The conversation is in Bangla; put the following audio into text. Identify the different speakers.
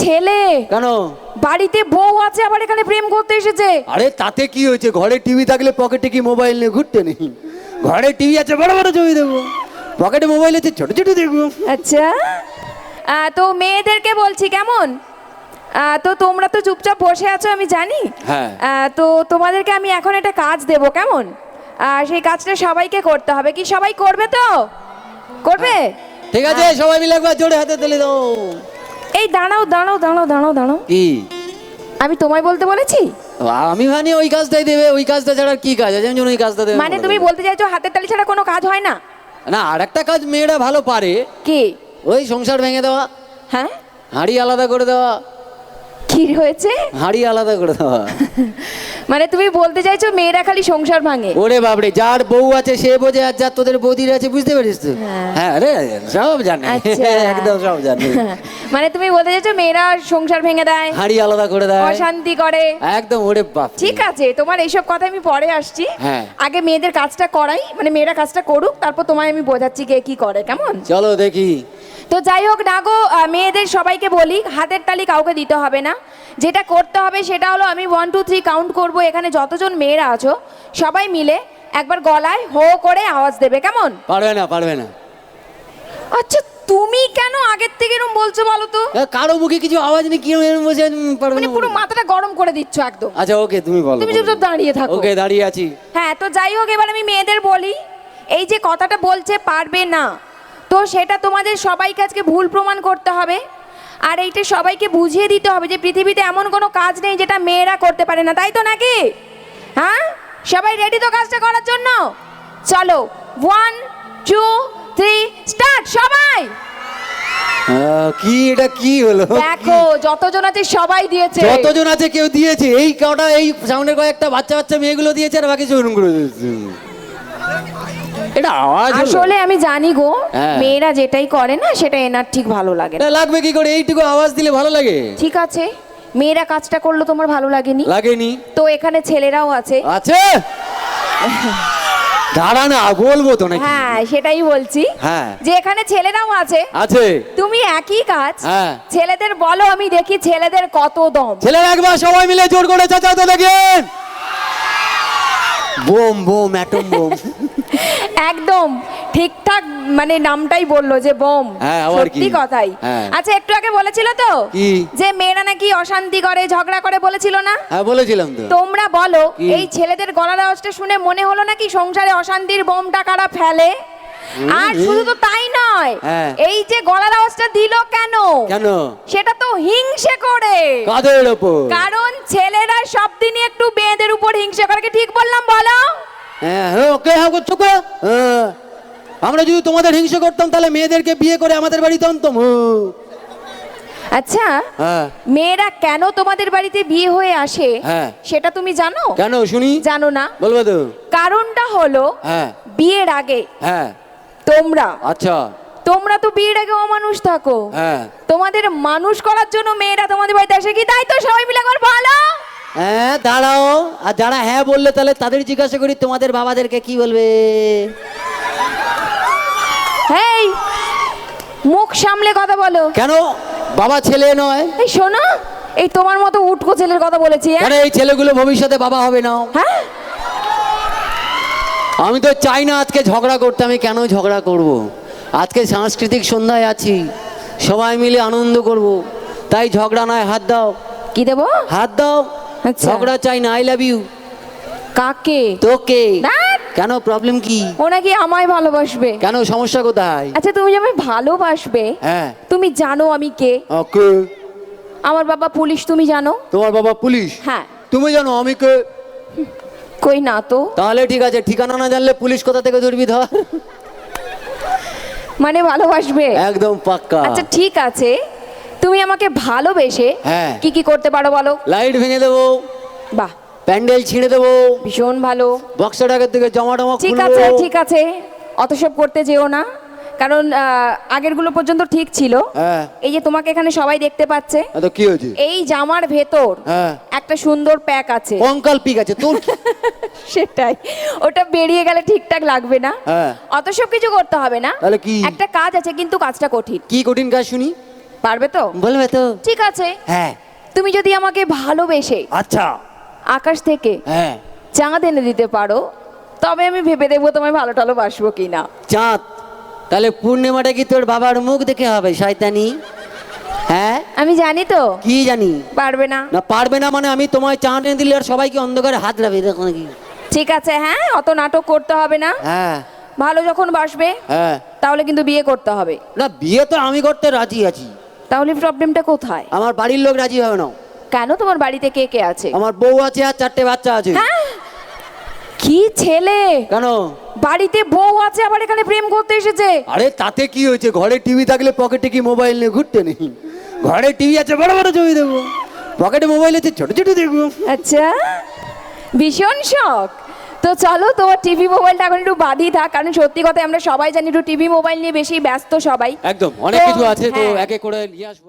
Speaker 1: ছেলে।
Speaker 2: কেন?
Speaker 1: বাড়িতে বউ আছে আবার এখানে প্রেম করতে এসেছে।
Speaker 2: আরে তাতে কি হয়েছে? ঘরে টিভি থাকলে পকেটে কি মোবাইল নিয়ে ঘুরতে নেই? ঘরে টিভি আছে বড় বড় ছবি দেখব পকেটে মোবাইল আছে ছোট ছোট দেখব।
Speaker 1: আচ্ছা। তো মেয়েদেরকে বলছি কেমন? তো তোমরা তো চুপচাপ বসে আছো আমি জানি।
Speaker 2: হ্যাঁ।
Speaker 1: তো তোমাদেরকে আমি এখন একটা কাজ দেব কেমন? সেই কাজটা সবাইকে করতে হবে। কি সবাই করবে তো? করবে?
Speaker 2: ঠিক আছে সবাই মিলে একবার জোরে হাতে তুলে দাও।
Speaker 1: এই দাঁড়াও দাঁড়াও দাঁড়াও দাঁড়াও দাঁড়াও।
Speaker 2: কি?
Speaker 1: আমি তোমায় বলতে বলেছি?
Speaker 2: আমি মানে ওই কাজটাই দেবে ওই কাজটা ছাড়া কি কাজ আছে? আমি ওই কাজটা দেবে
Speaker 1: মানে তুমি বলতে চাইছো হাতের তালি ছাড়া কোনো কাজ হয় না?
Speaker 2: না আর একটা কাজ মেয়েরা ভালো পারে।
Speaker 1: কি?
Speaker 2: ওই সংসার ভেঙে দেওয়া।
Speaker 1: হ্যাঁ?
Speaker 2: হাঁড়ি আলাদা করে দেওয়া।
Speaker 1: কি হয়েছে।
Speaker 2: হাঁড়ি আলাদা করে দেওয়া।
Speaker 1: মানে তুমি বলতে চাইছো মেয়েরা খালি সংসার ভাঙে।
Speaker 2: ওরে বাবরে যার বউ আছে সে বোঝে আর যার তোদের বৌদির আছে বুঝতে পারিস তো
Speaker 1: হ্যাঁ।
Speaker 2: হ্যাঁ রে সব জানে।
Speaker 1: আচ্ছা।
Speaker 2: একদম সব জানে।
Speaker 1: মানে তুমি বলতে চাইছো মেয়েরা সংসার ভেঙে দেয়
Speaker 2: হাঁড়ি আলাদা করে দেয়।
Speaker 1: অশান্তি করে।
Speaker 2: একদম ওরে বাপ
Speaker 1: ঠিক আছে তোমার এইসব কথা আমি পরে আসছি।
Speaker 2: হ্যাঁ।
Speaker 1: আগে মেয়েদের কাজটা করাই মানে মেয়েরা কাজটা করুক তারপর তোমায় আমি বোঝাচ্ছি কে কি করে কেমন?
Speaker 2: চলো দেখি।
Speaker 1: তো যাই হোক না গো মেয়েদের সবাইকে বলি হাতের তালি কাউকে দিতে হবে না। যেটা করতে হবে সেটা হলো আমি ওয়ান টু থ্রি কাউন্ট করব। এখানে যতজন মেয়েরা আছো সবাই মিলে একবার গলায় হো করে আওয়াজ দেবে কেমন?
Speaker 2: পারবে না পারবে না।
Speaker 1: আচ্ছা তুমি কেন আগের থেকে এরকম বলছো বলো তো?
Speaker 2: কারও মুখে কিছু আওয়াজ নেই কি এরম বসে আছে, উম, পারবে
Speaker 1: মানে
Speaker 2: না
Speaker 1: পুরো মাথাটা গরম করে দিচ্ছ একদম।
Speaker 2: আচ্ছা ওকে তুমি বলো
Speaker 1: তুমি চুপচাপ দাঁড়িয়ে থাকো।
Speaker 2: ওকে দাঁড়িয়ে আছি।
Speaker 1: হ্যাঁ তো যাই হোক এবার আমি মেয়েদের বলি এই যে কথাটা বলছে পারবে না সেটা তোমাদের সবাইকে আজকে ভুল প্রমাণ করতে হবে। আর এইটা সবাইকে বুঝিয়ে দিতে হবে যে পৃথিবীতে এমন কোনো কাজ নেই যেটা মেয়েরা করতে পারে না তাই তো নাকি? হ্যাঁ? সবাই রেডি তো কাজটা করার জন্য? চলো ওয়ান টু থ্রি স্টার্ট সবাই!
Speaker 2: কি এটা কি হলো?
Speaker 1: দেখো যতজন আছে সবাই দিয়েছে।
Speaker 2: যতজন আছে কেউ দিয়েছে। এই কটা এই সাউন্ডের কয়েকটা বাচ্চা বাচ্চা মেয়েগুলো দিয়েছে আর বাকি চুরুম দিয়েছে। এটা আওয়াজ?
Speaker 1: আসলে আমি জানি গো
Speaker 2: হ্যাঁ।
Speaker 1: মেয়েরা যেটাই করে না সেটা এনার ঠিক ভালো লাগে। না
Speaker 2: লাগবে কি করে? এইটুকু আওয়াজ দিলে ভালো লাগে।
Speaker 1: ঠিক আছে মেয়েরা কাজটা করল তোমার ভালো লাগেনি?
Speaker 2: লাগেনি।
Speaker 1: তো এখানে ছেলেরাও আছে।
Speaker 2: আছে? দাঁড়া না বলব তো নাকি।
Speaker 1: হ্যাঁ সেটাই বলছি।
Speaker 2: হ্যাঁ।
Speaker 1: যে এখানে ছেলেরাও আছে
Speaker 2: আছে।
Speaker 1: তুমি একই কাজ
Speaker 2: হ্যাঁ।
Speaker 1: ছেলেদের বলো আমি দেখি ছেলেদের কত দম।
Speaker 2: ছেলেরা একবার সবাই মিলে জোর করে চাচাও তো দেখেন। Bomb bomb atom bomb.
Speaker 1: একদম ঠিকঠাক মানে নামটাই বলল যে বোম।
Speaker 2: হ্যাঁ?
Speaker 1: সত্যি কথাই।
Speaker 2: হ্যাঁ।
Speaker 1: আচ্ছা একটু আগে বলেছিল তো? যে মেয়েরা নাকি অশান্তি করে ঝগড়া করে বলেছিল না?
Speaker 2: হ্যাঁ বলেছিলাম তো।
Speaker 1: তোমরা বলো এই ছেলেদের গলার আওয়াজটা শুনে মনে হলো নাকি সংসারে অশান্তির বোমটা কারা ফেলে? আর শুধু তো তাই নয়
Speaker 2: হ্যাঁ।
Speaker 1: এই যে গলার আওয়াজটা দিল কেন?
Speaker 2: কেন?
Speaker 1: সেটা হিংসে করে।
Speaker 2: কাদের ওপর?
Speaker 1: কারণ ছেলেরা সব দিনই একটু মেয়েদের উপর হিংসে করে। কি ঠিক বললাম বলো?
Speaker 2: হ্যাঁ হ্যাঁ ওকে হ্যাঁ করছ কে? হ্যাঁ। আমরা যদি তোমাদের হিংসা করতাম তাহলে মেয়েদেরকে বিয়ে করে আমাদের বাড়িতে আনতাম।
Speaker 1: আচ্ছা মেয়েরা কেন তোমাদের বাড়িতে বিয়ে হয়ে আসে। সেটা তুমি জানো?
Speaker 2: কেন শুনি।
Speaker 1: জানো না।
Speaker 2: বলব তো।
Speaker 1: কারণটা হলো
Speaker 2: হ্যাঁ।
Speaker 1: বিয়ের আগে
Speaker 2: হ্যাঁ।
Speaker 1: তোমরা
Speaker 2: আচ্ছা।
Speaker 1: তোমরা তো বিয়ের আগে অমানুষ থাকো।
Speaker 2: হ্যাঁ।
Speaker 1: তোমাদের মানুষ করার জন্য মেয়েরা তোমাদের বাড়িতে আসে কি? তাই তো সবাই মিলে একবার ভালো
Speaker 2: হ্যাঁ দাঁড়াও। আর যারা হ্যাঁ বললে তাহলে তাদের জিজ্ঞাসা করি তোমাদের বাবাদেরকে কি বলবে?
Speaker 1: হেই মুখ সামলে কথা বলো।
Speaker 2: কেন? বাবা ছেলে নয়।
Speaker 1: এই শোনো এই তোমার মতো উটকো ছেলের কথা বলেছি হ্যাঁ?
Speaker 2: কেন এই ছেলেগুলো ভবিষ্যতে বাবা হবে না
Speaker 1: হ্যাঁ?
Speaker 2: আমি তো চাই না আজকে ঝগড়া করতে আমি কেন ঝগড়া করব। আজকে সাংস্কৃতিক সন্ধ্যায় আছি। সবাই মিলে আনন্দ করব। তাই ঝগড়া নয় হাত দাও।
Speaker 1: কি দেবো?
Speaker 2: হাত দাও।
Speaker 1: আচ্ছা।
Speaker 2: ঝগড়া চাই না আই লাভ ইউ
Speaker 1: কাকে?
Speaker 2: তোকে। কেন প্রবলেম কি?
Speaker 1: ও নাকি আমায় ভালোবাসবে।
Speaker 2: কেন সমস্যা কোথায়?
Speaker 1: আচ্ছা তুমি যে আমায় ভালোবাসবে
Speaker 2: হ্যাঁ।
Speaker 1: তুমি জানো আমি কে?
Speaker 2: ওকে।
Speaker 1: আমার বাবা পুলিশ তুমি জানো?
Speaker 2: তোমার বাবা পুলিশ?
Speaker 1: হ্যাঁ।
Speaker 2: তুমি জানো আমি কে?
Speaker 1: কই না তো?
Speaker 2: তাহলে ঠিক আছে ঠিকানা না জানলে পুলিশ কোথা থেকে ধরবি ধর
Speaker 1: মানে ভালোবাসবে।
Speaker 2: একদম পাক্কা।
Speaker 1: আচ্ছা ঠিক আছে। তুমি আমাকে ভালোবেসে
Speaker 2: হ্যাঁ।
Speaker 1: কি কি করতে পারো বলো?
Speaker 2: লাইট ভেঙে দেবো।
Speaker 1: বাহ।
Speaker 2: প্যান্ডেল ছিঁড়ে দেবো।
Speaker 1: ভীষণ ভালো।
Speaker 2: বক্সটাকে থেকে জমা টমা
Speaker 1: ঠিক আছে ঠিক আছে। অত সব করতে যেও না। কারণ আগেরগুলো পর্যন্ত ঠিক ছিল।
Speaker 2: হ্যাঁ।
Speaker 1: এই যে তোমাকে এখানে সবাই দেখতে পাচ্ছে
Speaker 2: তো কি হয়েছে?
Speaker 1: এই জামার ভেতর
Speaker 2: হ্যাঁ।
Speaker 1: একটা সুন্দর প্যাক আছে।
Speaker 2: কঙ্কাল পিক আছে তোর
Speaker 1: সেটাই। ওটা বেরিয়ে গেলে ঠিকঠাক লাগবে না।
Speaker 2: হ্যাঁ।
Speaker 1: অত সব কিছু করতে হবে না।
Speaker 2: তাহলে কি?
Speaker 1: একটা কাজ আছে কিন্তু কাজটা কঠিন।
Speaker 2: কি কঠিন কাজ শুনি?
Speaker 1: পারবে তো?
Speaker 2: বলবে তো।
Speaker 1: ঠিক আছে।
Speaker 2: হ্যাঁ।
Speaker 1: তুমি যদি আমাকে ভালোবেসে
Speaker 2: আচ্ছা।
Speaker 1: আকাশ থেকে
Speaker 2: হ্যাঁ।
Speaker 1: চাঁদ এনে দিতে পারো তবে আমি ভেবে দেখব তোমায় ভালো টালো বাসবো কিনা।
Speaker 2: চাঁদ? তাহলে পূর্ণিমাটা কি তোর বাবার মুখ দেখে হবে শয়তানি? হ্যাঁ?
Speaker 1: আমি জানি তো।
Speaker 2: কি জানি?
Speaker 1: পারবে না।
Speaker 2: না পারবে না মানে আমি তোমায় চাঁদ এনে দিলে আর সবাইকে অন্ধকারে হাত লাবে দেখো নাকি?
Speaker 1: ঠিক আছে হ্যাঁ অত নাটক করতে হবে না।
Speaker 2: হ্যাঁ।
Speaker 1: ভালো যখন বাসবে
Speaker 2: হ্যাঁ।
Speaker 1: তাহলে কিন্তু বিয়ে করতে হবে।
Speaker 2: না বিয়ে তো আমি করতে রাজি আছি।
Speaker 1: তাহলে প্রবলেমটা কোথায়?
Speaker 2: আমার বাড়ির লোক রাজি হবে না।
Speaker 1: কেন তোমার বাড়িতে কে কে আছে?
Speaker 2: আমার বউ আছে আর চারটে বাচ্চা আছে।
Speaker 1: হ্যাঁ? কি ছেলে?
Speaker 2: কেন?
Speaker 1: বাড়িতে বউ আছে আবার এখানে প্রেম করতে এসেছে।
Speaker 2: আরে তাতে কি হয়েছে? ঘরে টিভি থাকলে পকেটে কি মোবাইল নিয়ে ঘুরতে নেই? ঘরে টিভি আছে বড় বড় ছবি দেখব পকেটে মোবাইল আছে ছোট ছোট দেখব।
Speaker 1: আচ্ছা ভীষণ শখ। তো চলো তোমার টিভি মোবাইলটা এখন একটু বাদই থাক কারণ সত্যি কথা আমরা সবাই জানি একটু টিভি মোবাইল নিয়ে বেশি ব্যস্ত সবাই।
Speaker 2: একদম অনেক কিছু আছে তো
Speaker 1: হ্যাঁ।
Speaker 2: একে করে নিয়ে আসব।